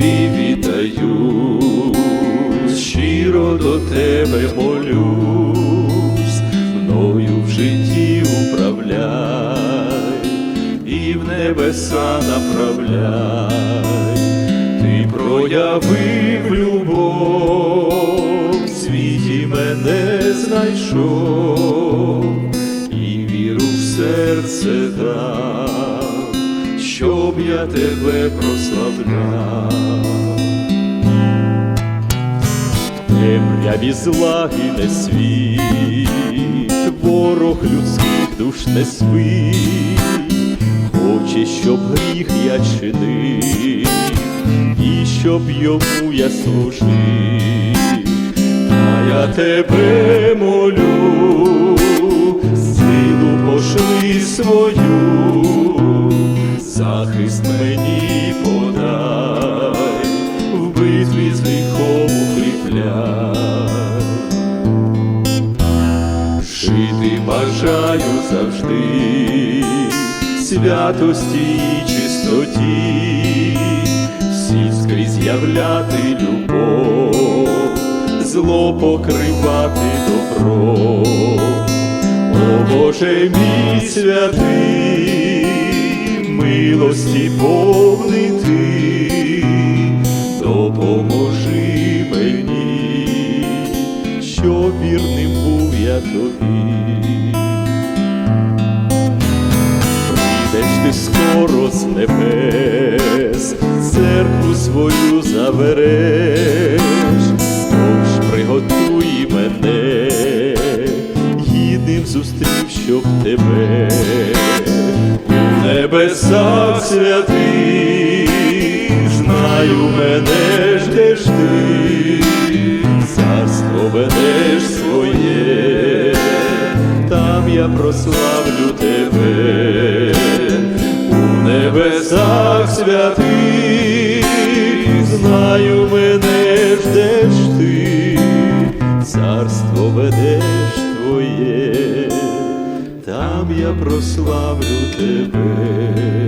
тобі віддаю, щиро до тебе молюсь, мною в житті управляй і в небеса направляй, ти проявив любов, в світі мене знайшов і віру в серце дай щоб я тебе прославляв. Темряві злаги не світ, ворог людських душ не спить, хоче, щоб гріх я чинив, і щоб йому я служив, а я тебе молю, силу пошли свою, захист мені подай, в битві з гріхом укріпляй. Жити бажаю завжди, святості і чистоті, всі скрізь являти любов, зло покривати добро. О Боже мій святий, милості повний ти, допоможи мені, що вірним був я тобі. Прийдеш ти скоро з небес, церкву свою забереш, тож приготуй мене, гідним зустрів, щоб тебе небесах святих, знаю, мене ждеш ти, царство ведеш своє, там я прославлю тебе, у небесах святих, знаю, мене я прославлю тебе.